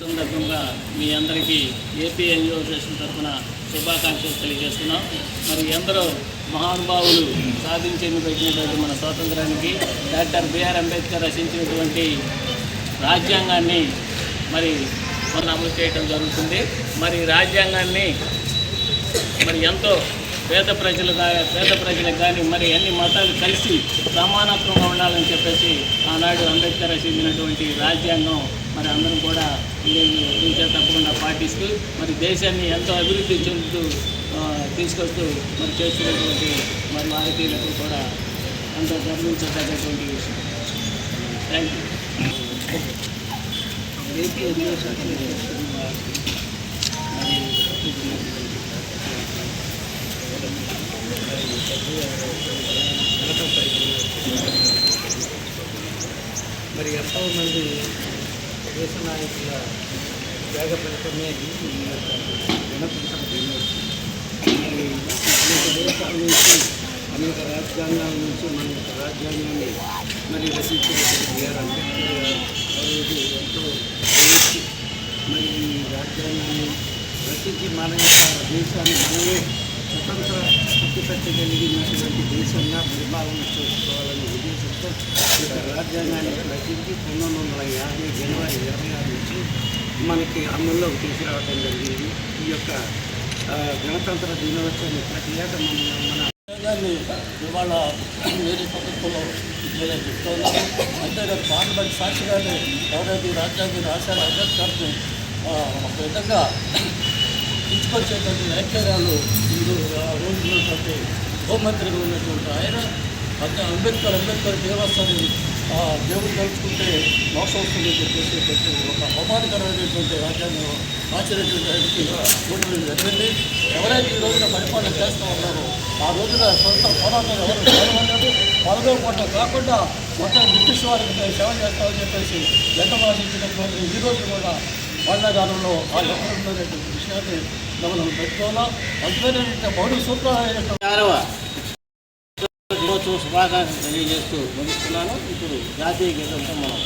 సందర్భంగా మీ అందరికీ AP NGO association తరఫున శుభాకాంక్షలు తెలియజేస్తున్నాం. మరి ఎందరో మహానుభావులు సాధించేందుకు పెట్టినటువంటి మన స్వాతంత్రానికి డాక్టర్ బిఆర్ అంబేద్కర్ రచించినటువంటి రాజ్యాంగాన్ని మరి మనం అమలు చేయడం జరుగుతుంది. మరి రాజ్యాంగాన్ని మరి ఎంతో పేద ప్రజలు కానీ పేద ప్రజలకు కానీ మరి అన్ని మతాలు కలిసి సమానత్వంగా ఉండాలని చెప్పేసి ఆనాడు అంబేద్కర్ రచించినటువంటి రాజ్యాంగం మరి అందరం కూడా దీంట్లో తప్పకుండా పాటిస్తూ మరి దేశాన్ని ఎంతో అభివృద్ధి చెందుతూ తీసుకొస్తూ మరి చేస్తున్నటువంటి మరి భారతీయులకు కూడా ఎంతో గర్వించదగ్గటువంటి విషయం. థ్యాంక్ యూ మరి ఎంతో మంది దేశ నాయకుల త్యాగ ఫలితమే ఈ యొక్క గణతంత్ర అనేక దేశాల నుంచి అనేక రాజ్యాంగాల నుంచి మన యొక్క రాజ్యాంగాన్ని మరి రచించినటువంటి బిఆర్ అంబేద్కర్ గారు రోజు ఎంతో మరి ఈ రాజ్యాంగాన్ని రచించి మన యొక్క దేశాన్ని మనమే స్వతంత్ర శక్తి పెట్టగలిగినటువంటి దేశంగా పరిపాలన చేసుకోవాలని రాజ్యాంగాన్ని రచించి పంతొమ్మిది వందల యాభై జనవరి ఇరవై ఆరు నుంచి మనకి అమల్లోకి తీసుకురావడం జరిగింది. ఈ యొక్క గణతంత్ర దినోత్సవాన్ని ప్రతి ఏటా మన మన రాజ్యాంగాన్ని ఇవాళ వేరే పద్ధతిలో ఇట్లా చెప్తున్నారు అంతేకాదు పార్లమెంట్ సాక్షిగానే ఎవరైతే ఈ రాజ్యాంగం రాశారో అంబేద్కర్ని ఒక విధంగా తీసుకొచ్చేటువంటి వ్యాఖ్యానాలు ఈరోజు రో- రోజు ఉన్నటువంటి హోంమంత్రిగా ఉన్నటువంటి ఆయన అంబేద్కర్ అంబేద్కర్ దేవస్థానం దేవుడు తలుచుకుంటే మోసం వస్తుందని చెప్పేసి పెట్టి ఒక అవమానకరమైనటువంటి రాజ్యాంగం ఆచరించినటువంటి ఆయనకి జరిగింది ఎవరైతే ఈ రోజున పరిపాలన చేస్తూ ఉన్నారో ఆ రోజున సొంత పోరాటం ఎవరు పాల్గొన్నారు పాల్గొనకుండా కాకుండా మొత్తం బ్రిటిష్ వారికి సేవ చేస్తామని చెప్పేసి లెక్కమాసించినటువంటి ఈ రోజు కూడా వాళ్ళగానంలో ఆ ఎక్కడున్నటువంటి విషయాన్ని మనం పెట్టుకోవాలా? అద్భుతమైన పౌరు సూత్రాలు ఆరవ శుభాకాంక్షలు తెలియజేస్తూ ముగిస్తున్నాను. ఇప్పుడు జాతీయ గీతంతో మనం